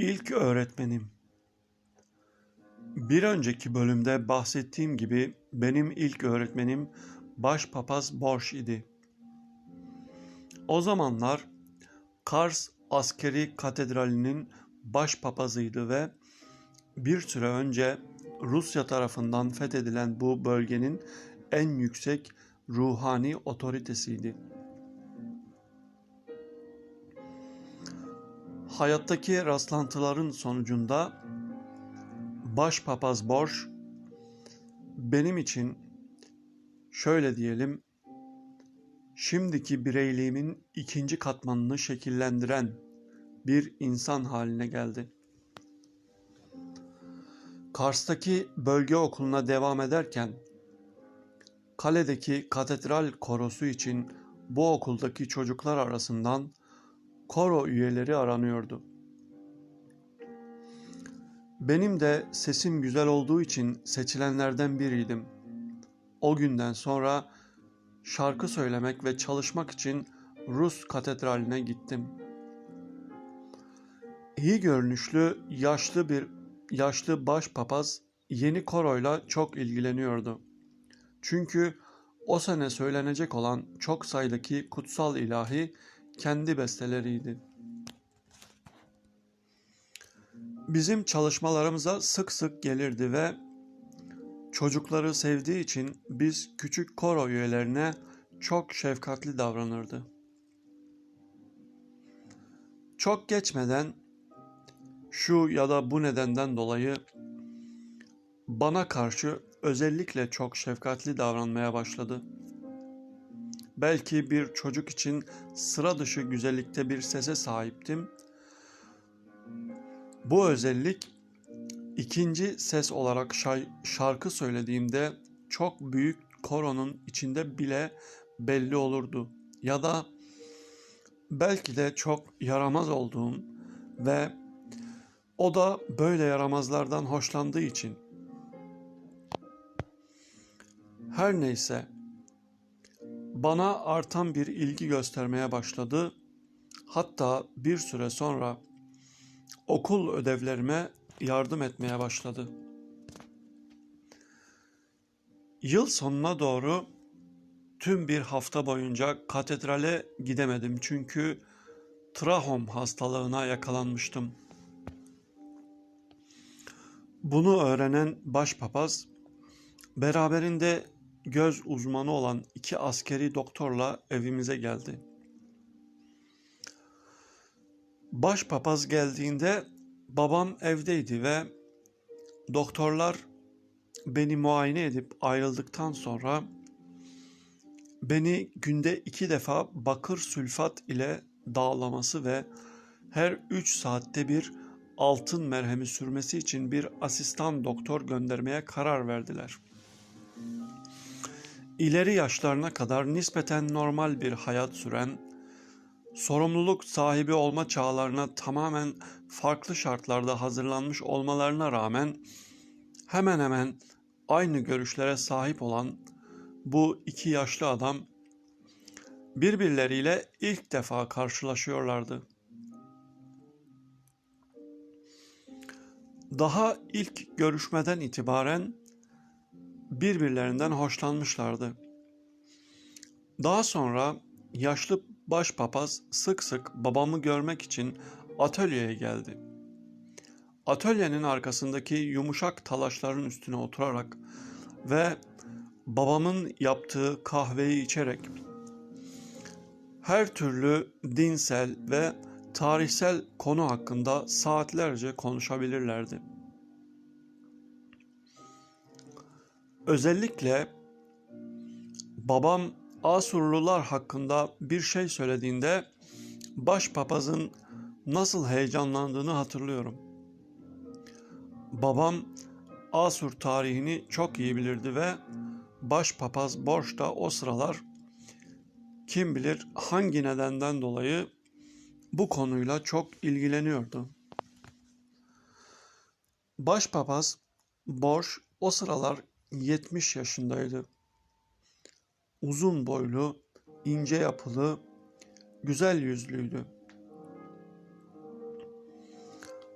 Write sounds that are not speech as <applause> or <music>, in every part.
İlk öğretmenim. Bir önceki bölümde bahsettiğim gibi benim ilk öğretmenim Başpapaz Borş idi. O zamanlar Kars Askeri Katedrali'nin başpapazıydı ve bir süre önce Rusya tarafından fethedilen bu bölgenin en yüksek ruhani otoritesiydi. Hayattaki rastlantıların sonucunda Başpapaz Borş benim için şöyle diyelim şimdiki bireyliğimin ikinci katmanını şekillendiren bir insan haline geldi. Kars'taki bölge okuluna devam ederken kaledeki katedral korosu için bu okuldaki çocuklar arasından koro üyeleri aranıyordu. Benim de sesim güzel olduğu için seçilenlerden biriydim. O günden sonra şarkı söylemek ve çalışmak için Rus katedraline gittim. İyi görünüşlü, yaşlı bir yaşlı başpapaz yeni koroyla çok ilgileniyordu. Çünkü o sene söylenecek olan çok sayıdaki kutsal ilahi kendi besteleriydi. Bizim çalışmalarımıza sık sık gelirdi ve çocukları sevdiği için biz küçük koro üyelerine çok şefkatli davranırdı. Çok geçmeden şu ya da bu nedenden dolayı bana karşı özellikle çok şefkatli davranmaya başladı. Belki bir çocuk için sıra dışı güzellikte bir sese sahiptim. Bu özellik ikinci ses olarak şarkı söylediğimde çok büyük koronun içinde bile belli olurdu. Ya da belki de çok yaramaz olduğum ve o da böyle yaramazlardan hoşlandığı için. Her neyse bana artan bir ilgi göstermeye başladı. Hatta bir süre sonra okul ödevlerime yardım etmeye başladı. Yıl sonuna doğru tüm bir hafta boyunca katedrale gidemedim çünkü trahom hastalığına yakalanmıştım. Bunu öğrenen başpapaz beraberinde göz uzmanı olan iki askeri doktorla evimize geldi. Başpapaz geldiğinde babam evdeydi ve doktorlar beni muayene edip ayrıldıktan sonra beni günde iki defa bakır sülfat ile dağlaması ve her üç saatte bir altın merhemi sürmesi için bir asistan doktor göndermeye karar verdiler. İleri yaşlarına kadar nispeten normal bir hayat süren, sorumluluk sahibi olma çağlarına tamamen farklı şartlarda hazırlanmış olmalarına rağmen hemen hemen aynı görüşlere sahip olan bu iki yaşlı adam birbirleriyle ilk defa karşılaşıyorlardı. Daha ilk görüşmeden itibaren birbirlerinden hoşlanmışlardı. Daha sonra yaşlı başpapaz sık sık babamı görmek için atölyeye geldi. Atölyenin arkasındaki yumuşak talaşların üstüne oturarak ve babamın yaptığı kahveyi içerek her türlü dinsel ve tarihsel konu hakkında saatlerce konuşabilirlerdi. Özellikle babam Asurlular hakkında bir şey söylediğinde başpapazın nasıl heyecanlandığını hatırlıyorum. Babam Asur tarihini çok iyi bilirdi ve başpapaz Borç da o sıralar kim bilir hangi nedenden dolayı bu konuyla çok ilgileniyordu. Başpapaz Borş o sıralar 70 yaşındaydı. Uzun boylu, ince yapılı, güzel yüzlüydü.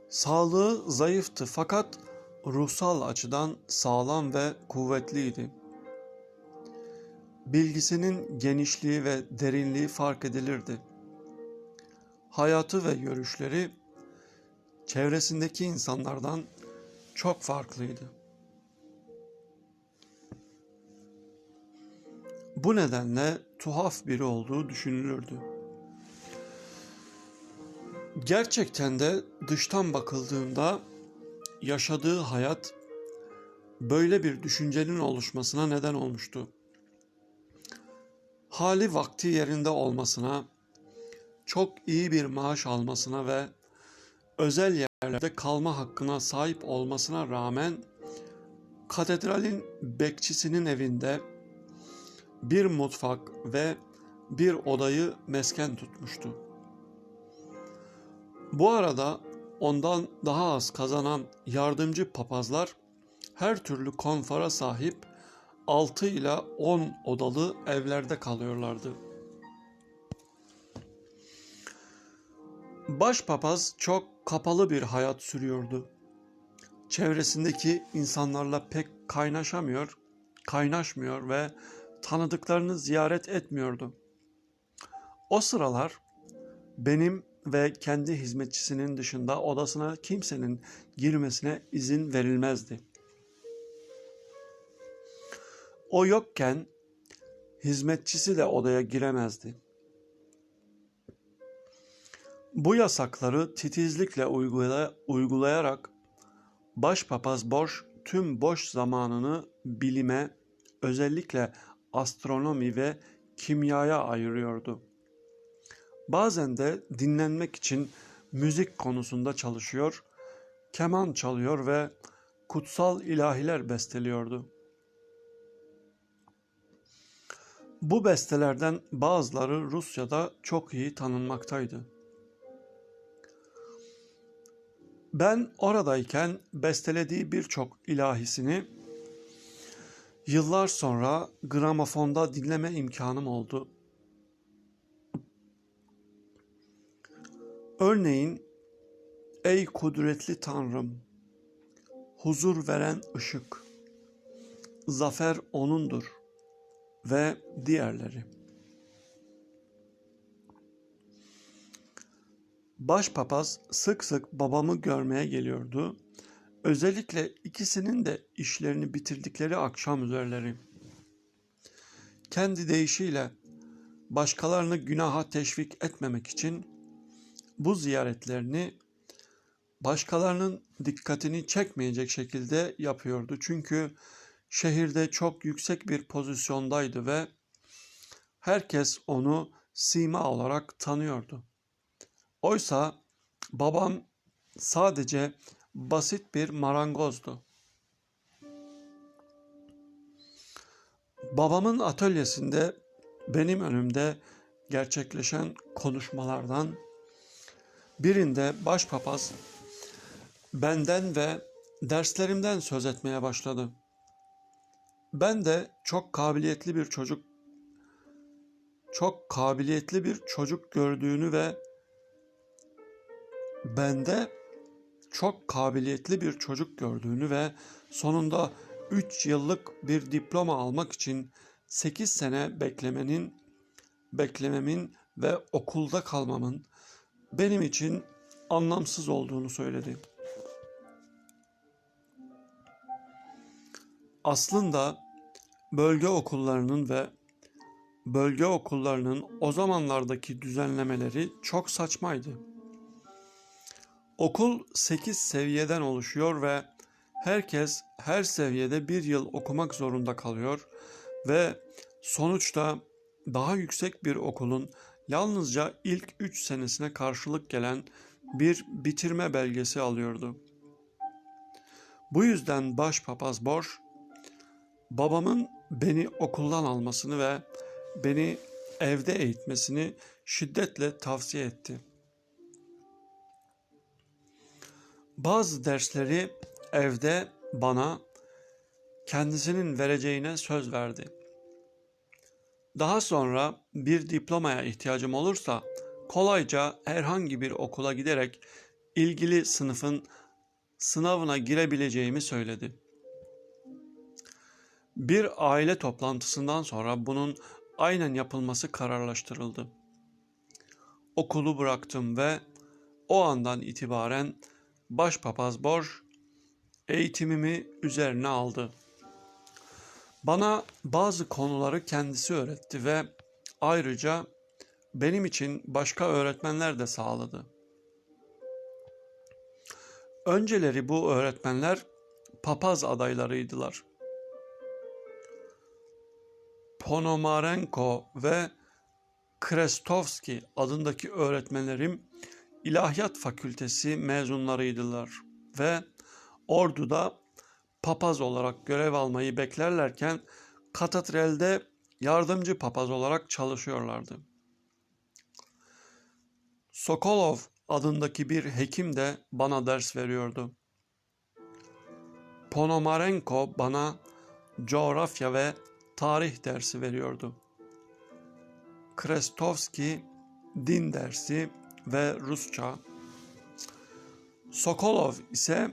Sağlığı zayıftı fakat ruhsal açıdan sağlam ve kuvvetliydi. Bilgisinin genişliği ve derinliği fark edilirdi. Hayatı ve görüşleri çevresindeki insanlardan çok farklıydı. Bu nedenle tuhaf biri olduğu düşünülürdü. Gerçekten de dıştan bakıldığında yaşadığı hayat böyle bir düşüncenin oluşmasına neden olmuştu. Hali vakti yerinde olmasına, çok iyi bir maaş almasına ve özel yerlerde kalma hakkına sahip olmasına rağmen katedralin bekçisinin evinde bir mutfak ve bir odayı mesken tutmuştu. Bu arada ondan daha az kazanan yardımcı papazlar her türlü konfora sahip 6 ile 10 odalı evlerde kalıyorlardı. Başpapaz çok kapalı bir hayat sürüyordu. Çevresindeki insanlarla pek kaynaşamıyor, kaynaşmıyor ve tanıdıklarını ziyaret etmiyordu. O sıralar benim ve kendi hizmetçisinin dışında odasına kimsenin girmesine izin verilmezdi. O yokken hizmetçisi de odaya giremezdi. Bu yasakları titizlikle uygulay uygulayarak başpapaz Boş tüm boş zamanını bilime, özellikle astronomi ve kimyaya ayırıyordu. Bazen de dinlenmek için müzik konusunda çalışıyor, keman çalıyor ve kutsal ilahiler besteliyordu. Bu bestelerden bazıları Rusya'da çok iyi tanınmaktaydı. Ben oradayken bestelediği birçok ilahisini yıllar sonra gramofonda dinleme imkanım oldu. Örneğin Ey kudretli Tanrım, huzur veren ışık, zafer O'nundur ve diğerleri. Başpapaz sık sık babamı görmeye geliyordu. Özellikle ikisinin de işlerini bitirdikleri akşam üzerleri. Kendi deyişiyle başkalarını günaha teşvik etmemek için bu ziyaretlerini başkalarının dikkatini çekmeyecek şekilde yapıyordu. Çünkü şehirde çok yüksek bir pozisyondaydı ve herkes onu sima olarak tanıyordu. Oysa babam sadece basit bir marangozdu. Babamın atölyesinde benim önümde gerçekleşen konuşmalardan birinde başpapaz benden ve derslerimden söz etmeye başladı. Ben de çok kabiliyetli bir çocuk çok kabiliyetli bir çocuk gördüğünü ve bende çok kabiliyetli bir çocuk gördüğünü ve sonunda 3 yıllık bir diploma almak için 8 sene beklemenin beklememin ve okulda kalmamın benim için anlamsız olduğunu söyledi. Aslında bölge okullarının ve bölge okullarının o zamanlardaki düzenlemeleri çok saçmaydı. Okul 8 seviyeden oluşuyor ve herkes her seviyede bir yıl okumak zorunda kalıyor ve sonuçta daha yüksek bir okulun yalnızca ilk 3 senesine karşılık gelen bir bitirme belgesi alıyordu. Bu yüzden başpapaz Borş, babamın beni okuldan almasını ve beni evde eğitmesini şiddetle tavsiye etti. Bazı dersleri evde bana kendisinin vereceğine söz verdi. Daha sonra bir diplomaya ihtiyacım olursa kolayca herhangi bir okula giderek ilgili sınıfın sınavına girebileceğimi söyledi. Bir aile toplantısından sonra bunun aynen yapılması kararlaştırıldı. Okulu bıraktım ve o andan itibaren Başpapaz Borj eğitimimi üzerine aldı. Bana bazı konuları kendisi öğretti ve ayrıca benim için başka öğretmenler de sağladı. Önceleri bu öğretmenler papaz adaylarıydılar. Ponomarenko ve Krestovski adındaki öğretmenlerim İlahiyat Fakültesi mezunlarıydılar ve orduda papaz olarak görev almayı beklerlerken katedralde yardımcı papaz olarak çalışıyorlardı. Sokolov adındaki bir hekim de bana ders veriyordu. Ponomarenko bana coğrafya ve tarih dersi veriyordu. Krestovski din dersi ve Rusça. Sokolov ise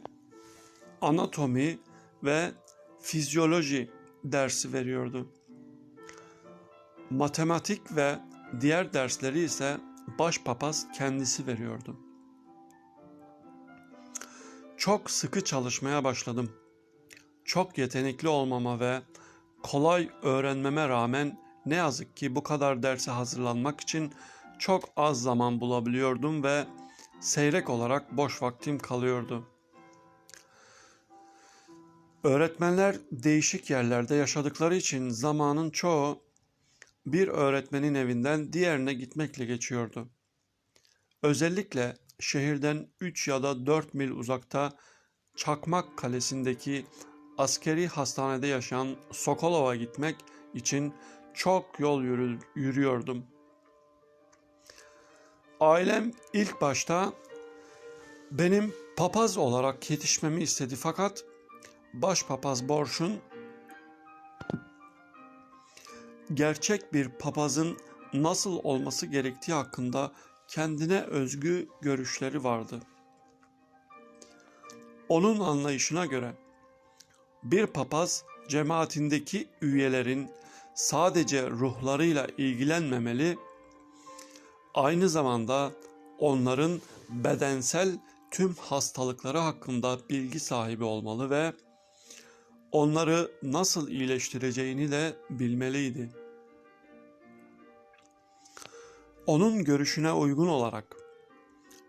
anatomi ve fizyoloji dersi veriyordu. Matematik ve diğer dersleri ise başpapaz kendisi veriyordu. Çok sıkı çalışmaya başladım. Çok yetenekli olmama ve kolay öğrenmeme rağmen ne yazık ki bu kadar derse hazırlanmak için çok az zaman bulabiliyordum ve seyrek olarak boş vaktim kalıyordu. Öğretmenler değişik yerlerde yaşadıkları için zamanın çoğu bir öğretmenin evinden diğerine gitmekle geçiyordu. Özellikle şehirden 3 ya da 4 mil uzakta Çakmak Kalesi'ndeki askeri hastanede yaşayan Sokolov'a gitmek için çok yol yürü, yürüyordum. Ailem ilk başta benim papaz olarak yetişmemi istedi fakat başpapaz Borş'un gerçek bir papazın nasıl olması gerektiği hakkında kendine özgü görüşleri vardı. Onun anlayışına göre bir papaz cemaatindeki üyelerin sadece ruhlarıyla ilgilenmemeli, aynı zamanda onların bedensel tüm hastalıkları hakkında bilgi sahibi olmalı ve onları nasıl iyileştireceğini de bilmeliydi. Onun görüşüne uygun olarak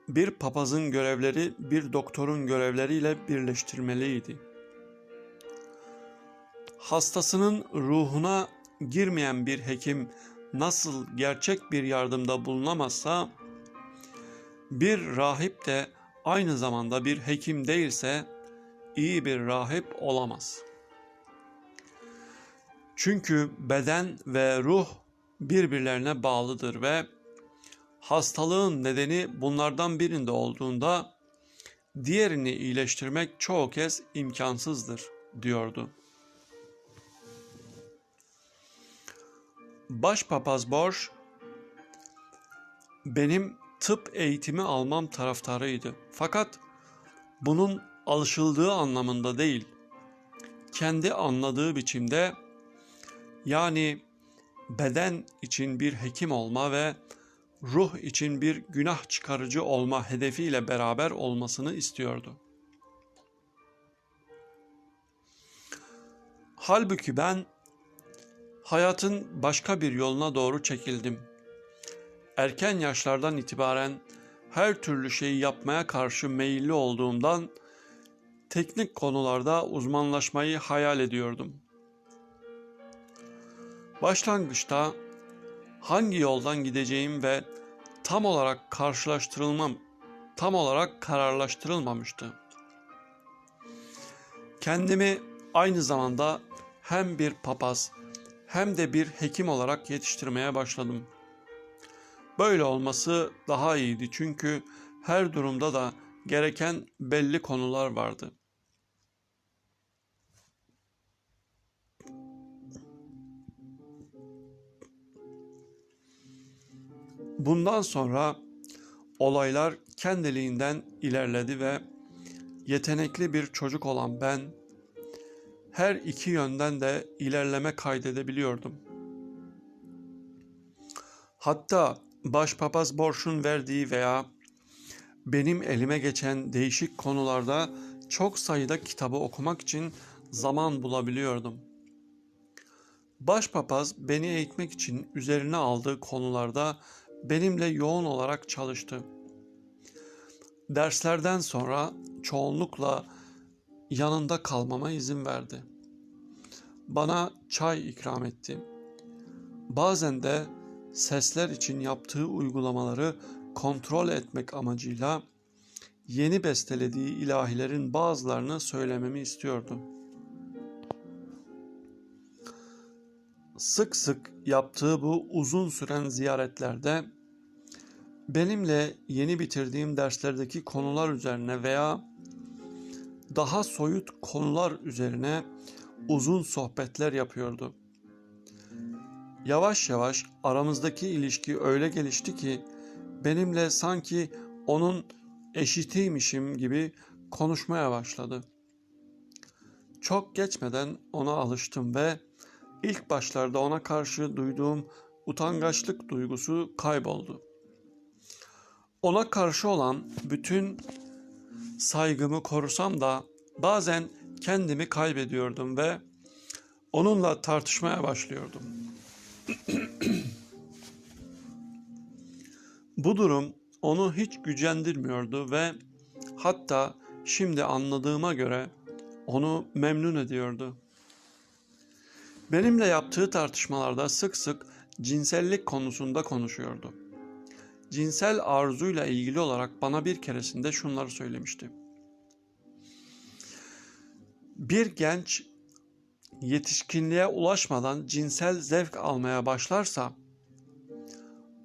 bir papazın görevleri bir doktorun görevleriyle birleştirmeliydi. Hastasının ruhuna girmeyen bir hekim nasıl gerçek bir yardımda bulunamazsa bir rahip de aynı zamanda bir hekim değilse iyi bir rahip olamaz. Çünkü beden ve ruh birbirlerine bağlıdır ve hastalığın nedeni bunlardan birinde olduğunda diğerini iyileştirmek çoğu kez imkansızdır diyordu. Başpapaz Borş benim tıp eğitimi almam taraftarıydı. Fakat bunun alışıldığı anlamında değil. Kendi anladığı biçimde yani beden için bir hekim olma ve ruh için bir günah çıkarıcı olma hedefiyle beraber olmasını istiyordu. Halbuki ben hayatın başka bir yoluna doğru çekildim. Erken yaşlardan itibaren her türlü şeyi yapmaya karşı meyilli olduğumdan teknik konularda uzmanlaşmayı hayal ediyordum. Başlangıçta hangi yoldan gideceğim ve tam olarak karşılaştırılmam, tam olarak kararlaştırılmamıştı. Kendimi aynı zamanda hem bir papaz hem de bir hekim olarak yetiştirmeye başladım. Böyle olması daha iyiydi çünkü her durumda da gereken belli konular vardı. Bundan sonra olaylar kendiliğinden ilerledi ve yetenekli bir çocuk olan ben her iki yönden de ilerleme kaydedebiliyordum. Hatta başpapaz Borş'un verdiği veya benim elime geçen değişik konularda çok sayıda kitabı okumak için zaman bulabiliyordum. Başpapaz beni eğitmek için üzerine aldığı konularda benimle yoğun olarak çalıştı. Derslerden sonra çoğunlukla yanında kalmama izin verdi. Bana çay ikram etti. Bazen de sesler için yaptığı uygulamaları kontrol etmek amacıyla yeni bestelediği ilahilerin bazılarını söylememi istiyordu. Sık sık yaptığı bu uzun süren ziyaretlerde benimle yeni bitirdiğim derslerdeki konular üzerine veya daha soyut konular üzerine uzun sohbetler yapıyordu. Yavaş yavaş aramızdaki ilişki öyle gelişti ki benimle sanki onun eşitiymişim gibi konuşmaya başladı. Çok geçmeden ona alıştım ve ilk başlarda ona karşı duyduğum utangaçlık duygusu kayboldu. Ona karşı olan bütün saygımı korusam da bazen kendimi kaybediyordum ve onunla tartışmaya başlıyordum. Bu durum onu hiç gücendirmiyordu ve hatta şimdi anladığıma göre onu memnun ediyordu. Benimle yaptığı tartışmalarda sık sık cinsellik konusunda konuşuyordu. Cinsel arzuyla ilgili olarak bana bir keresinde şunları söylemişti. Bir genç yetişkinliğe ulaşmadan cinsel zevk almaya başlarsa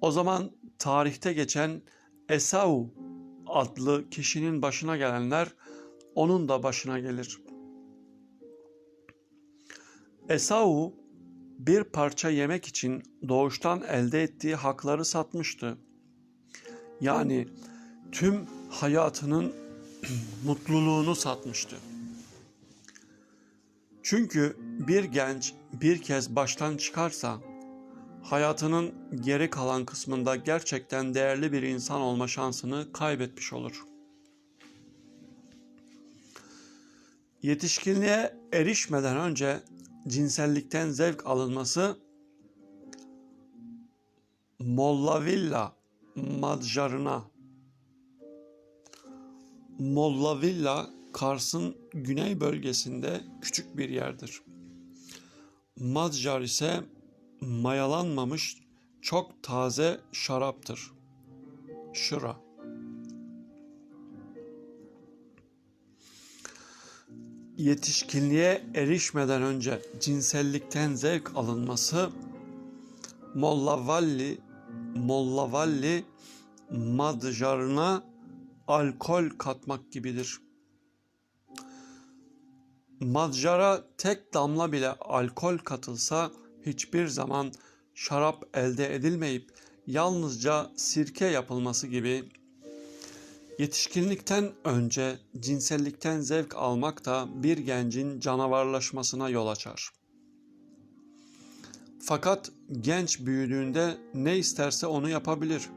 o zaman tarihte geçen Esau adlı kişinin başına gelenler onun da başına gelir. Esau bir parça yemek için doğuştan elde ettiği hakları satmıştı. Yani tüm hayatının <clears throat> mutluluğunu satmıştı. Çünkü bir genç bir kez baştan çıkarsa hayatının geri kalan kısmında gerçekten değerli bir insan olma şansını kaybetmiş olur. Yetişkinliğe erişmeden önce cinsellikten zevk alınması Mollavilla Madjarına Mollavilla Kars'ın güney bölgesinde küçük bir yerdir. Madjar ise mayalanmamış çok taze şaraptır. Şıra. Yetişkinliğe erişmeden önce cinsellikten zevk alınması Mollavalli Mollavalli madjarına alkol katmak gibidir. Madjara tek damla bile alkol katılsa hiçbir zaman şarap elde edilmeyip yalnızca sirke yapılması gibi yetişkinlikten önce cinsellikten zevk almak da bir gencin canavarlaşmasına yol açar. Fakat genç büyüdüğünde ne isterse onu yapabilir.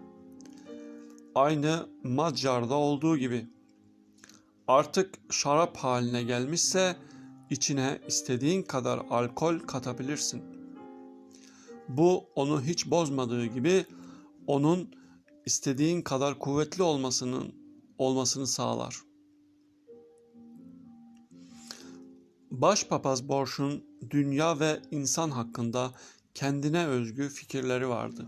Aynı Madjar'da olduğu gibi. Artık şarap haline gelmişse içine istediğin kadar alkol katabilirsin. Bu onu hiç bozmadığı gibi onun istediğin kadar kuvvetli olmasının olmasını sağlar. Başpapaz Borş'un dünya ve insan hakkında kendine özgü fikirleri vardı.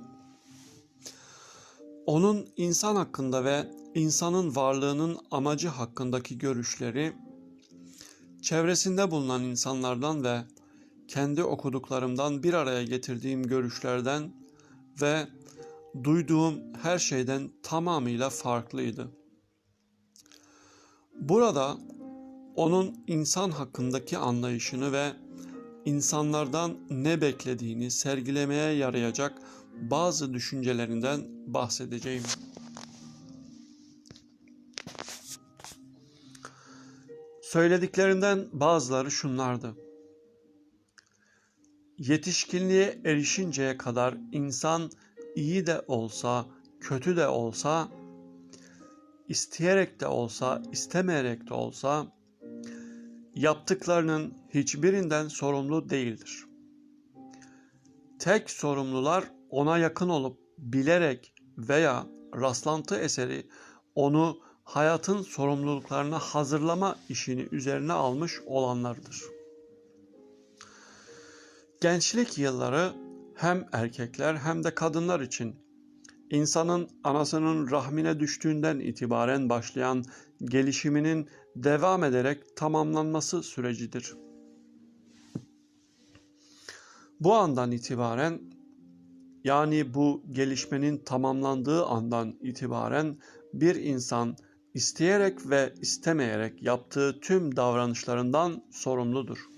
Onun insan hakkında ve insanın varlığının amacı hakkındaki görüşleri çevresinde bulunan insanlardan ve kendi okuduklarımdan bir araya getirdiğim görüşlerden ve duyduğum her şeyden tamamıyla farklıydı. Burada onun insan hakkındaki anlayışını ve insanlardan ne beklediğini sergilemeye yarayacak bazı düşüncelerinden bahsedeceğim. Söylediklerinden bazıları şunlardı. Yetişkinliğe erişinceye kadar insan iyi de olsa, kötü de olsa, isteyerek de olsa, istemeyerek de olsa yaptıklarının hiçbirinden sorumlu değildir. Tek sorumlular ona yakın olup bilerek veya rastlantı eseri onu hayatın sorumluluklarına hazırlama işini üzerine almış olanlardır. Gençlik yılları hem erkekler hem de kadınlar için insanın anasının rahmine düştüğünden itibaren başlayan gelişiminin devam ederek tamamlanması sürecidir. Bu andan itibaren yani bu gelişmenin tamamlandığı andan itibaren bir insan isteyerek ve istemeyerek yaptığı tüm davranışlarından sorumludur.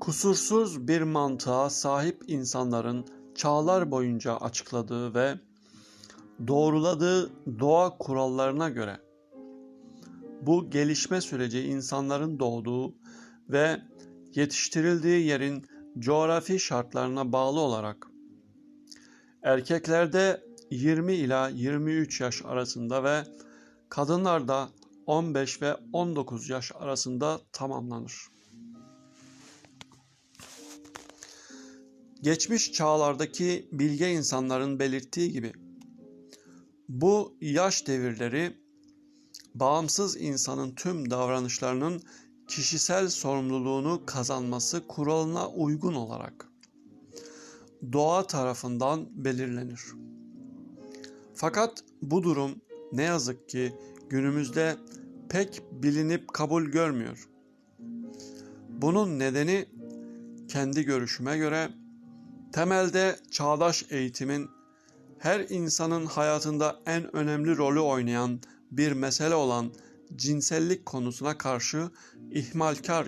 Kusursuz bir mantığa sahip insanların çağlar boyunca açıkladığı ve doğruladığı doğa kurallarına göre bu gelişme süreci insanların doğduğu ve yetiştirildiği yerin coğrafi şartlarına bağlı olarak erkeklerde 20 ila 23 yaş arasında ve kadınlarda 15 ve 19 yaş arasında tamamlanır. Geçmiş çağlardaki bilge insanların belirttiği gibi bu yaş devirleri bağımsız insanın tüm davranışlarının kişisel sorumluluğunu kazanması kuralına uygun olarak doğa tarafından belirlenir. Fakat bu durum ne yazık ki günümüzde pek bilinip kabul görmüyor. Bunun nedeni kendi görüşüme göre temelde çağdaş eğitimin her insanın hayatında en önemli rolü oynayan bir mesele olan cinsellik konusuna karşı ihmalkar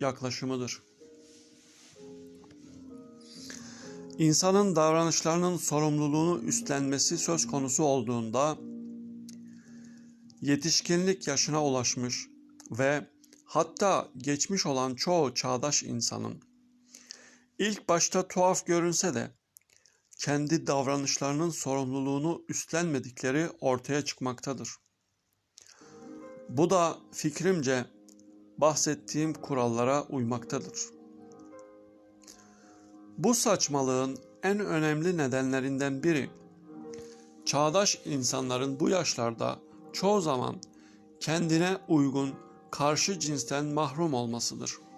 yaklaşımıdır. İnsanın davranışlarının sorumluluğunu üstlenmesi söz konusu olduğunda yetişkinlik yaşına ulaşmış ve hatta geçmiş olan çoğu çağdaş insanın ilk başta tuhaf görünse de kendi davranışlarının sorumluluğunu üstlenmedikleri ortaya çıkmaktadır. Bu da fikrimce bahsettiğim kurallara uymaktadır. Bu saçmalığın en önemli nedenlerinden biri çağdaş insanların bu yaşlarda çoğu zaman kendine uygun karşı cinsten mahrum olmasıdır.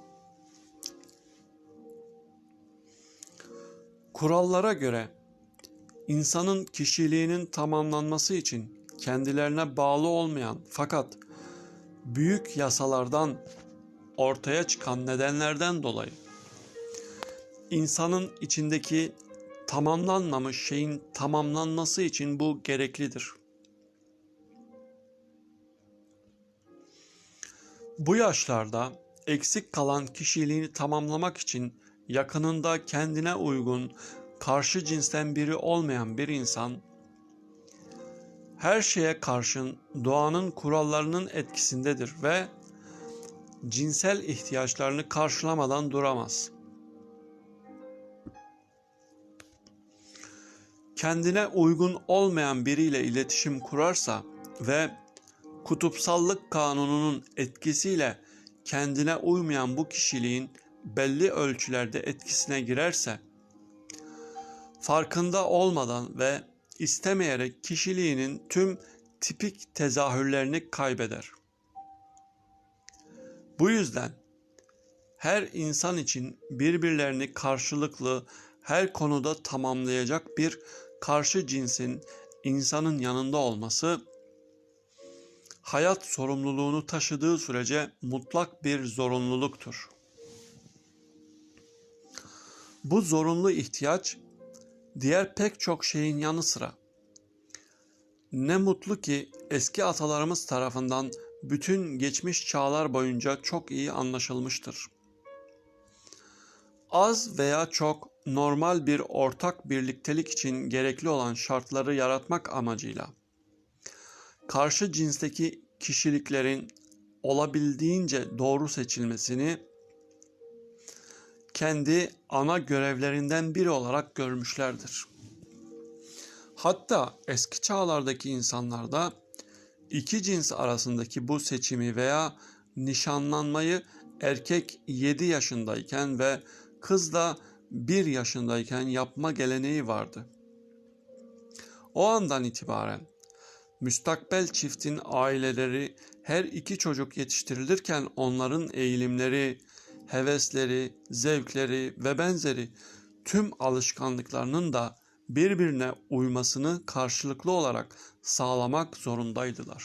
Kurallara göre insanın kişiliğinin tamamlanması için kendilerine bağlı olmayan fakat büyük yasalardan ortaya çıkan nedenlerden dolayı insanın içindeki tamamlanmamış şeyin tamamlanması için bu gereklidir. Bu yaşlarda eksik kalan kişiliğini tamamlamak için yakınında kendine uygun karşı cinsten biri olmayan bir insan her şeye karşın doğanın kurallarının etkisindedir ve cinsel ihtiyaçlarını karşılamadan duramaz. Kendine uygun olmayan biriyle iletişim kurarsa ve kutupsallık kanununun etkisiyle kendine uymayan bu kişiliğin belli ölçülerde etkisine girerse farkında olmadan ve istemeyerek kişiliğinin tüm tipik tezahürlerini kaybeder. Bu yüzden her insan için birbirlerini karşılıklı her konuda tamamlayacak bir karşı cinsin insanın yanında olması hayat sorumluluğunu taşıdığı sürece mutlak bir zorunluluktur. Bu zorunlu ihtiyaç diğer pek çok şeyin yanı sıra ne mutlu ki eski atalarımız tarafından bütün geçmiş çağlar boyunca çok iyi anlaşılmıştır. Az veya çok normal bir ortak birliktelik için gerekli olan şartları yaratmak amacıyla karşı cinsteki kişiliklerin olabildiğince doğru seçilmesini kendi ana görevlerinden biri olarak görmüşlerdir. Hatta eski çağlardaki insanlarda iki cins arasındaki bu seçimi veya nişanlanmayı erkek 7 yaşındayken ve kız da 1 yaşındayken yapma geleneği vardı. O andan itibaren müstakbel çiftin aileleri her iki çocuk yetiştirilirken onların eğilimleri, hevesleri, zevkleri ve benzeri tüm alışkanlıklarının da birbirine uymasını karşılıklı olarak sağlamak zorundaydılar.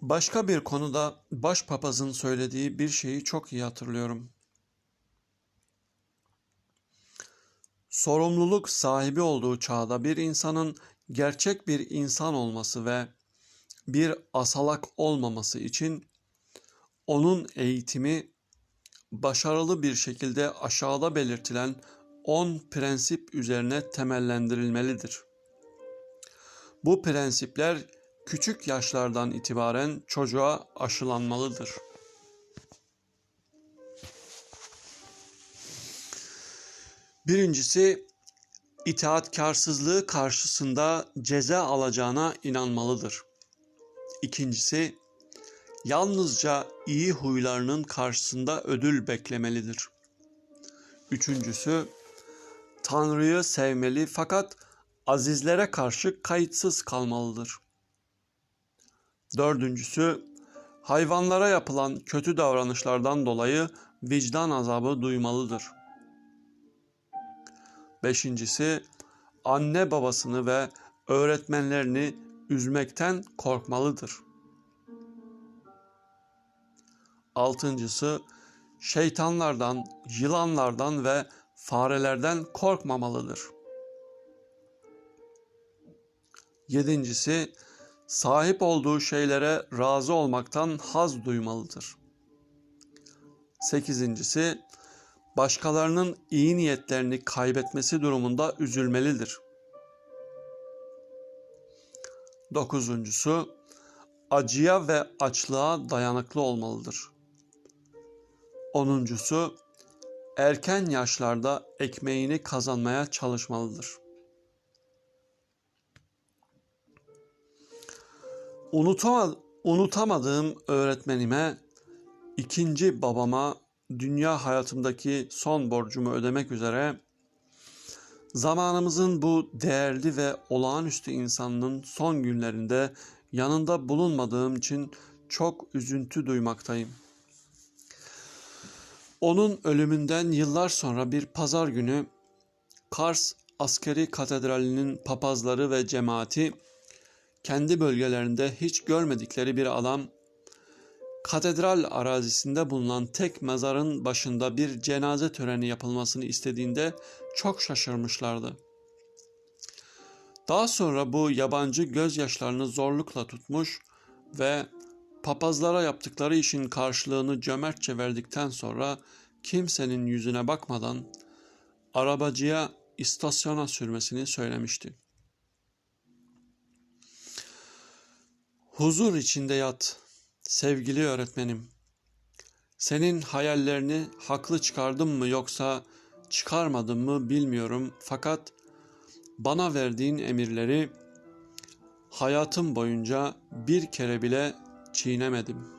Başka bir konuda başpapazın söylediği bir şeyi çok iyi hatırlıyorum. Sorumluluk sahibi olduğu çağda bir insanın gerçek bir insan olması ve bir asalak olmaması için onun eğitimi başarılı bir şekilde aşağıda belirtilen 10 prensip üzerine temellendirilmelidir. Bu prensipler küçük yaşlardan itibaren çocuğa aşılanmalıdır. Birincisi itaatkarsızlığı karşısında ceza alacağına inanmalıdır. İkincisi yalnızca iyi huylarının karşısında ödül beklemelidir. Üçüncüsü Tanrı'yı sevmeli fakat azizlere karşı kayıtsız kalmalıdır. Dördüncüsü hayvanlara yapılan kötü davranışlardan dolayı vicdan azabı duymalıdır. Beşincisi, anne babasını ve öğretmenlerini üzmekten korkmalıdır. Altıncısı, şeytanlardan, yılanlardan ve farelerden korkmamalıdır. Yedincisi, sahip olduğu şeylere razı olmaktan haz duymalıdır. Sekizincisi, başkalarının iyi niyetlerini kaybetmesi durumunda üzülmelidir. Dokuzuncusu, acıya ve açlığa dayanıklı olmalıdır. Onuncusu, erken yaşlarda ekmeğini kazanmaya çalışmalıdır. unutamadığım öğretmenime, ikinci babama dünya hayatımdaki son borcumu ödemek üzere zamanımızın bu değerli ve olağanüstü insanının son günlerinde yanında bulunmadığım için çok üzüntü duymaktayım. Onun ölümünden yıllar sonra bir pazar günü Kars Askeri Katedrali'nin papazları ve cemaati kendi bölgelerinde hiç görmedikleri bir adam katedral arazisinde bulunan tek mezarın başında bir cenaze töreni yapılmasını istediğinde çok şaşırmışlardı. Daha sonra bu yabancı gözyaşlarını zorlukla tutmuş ve papazlara yaptıkları işin karşılığını cömertçe verdikten sonra kimsenin yüzüne bakmadan arabacıya istasyona sürmesini söylemişti. Huzur içinde yat sevgili öğretmenim. Senin hayallerini haklı çıkardım mı yoksa çıkarmadım mı bilmiyorum fakat bana verdiğin emirleri hayatım boyunca bir kere bile çiğnemedim.''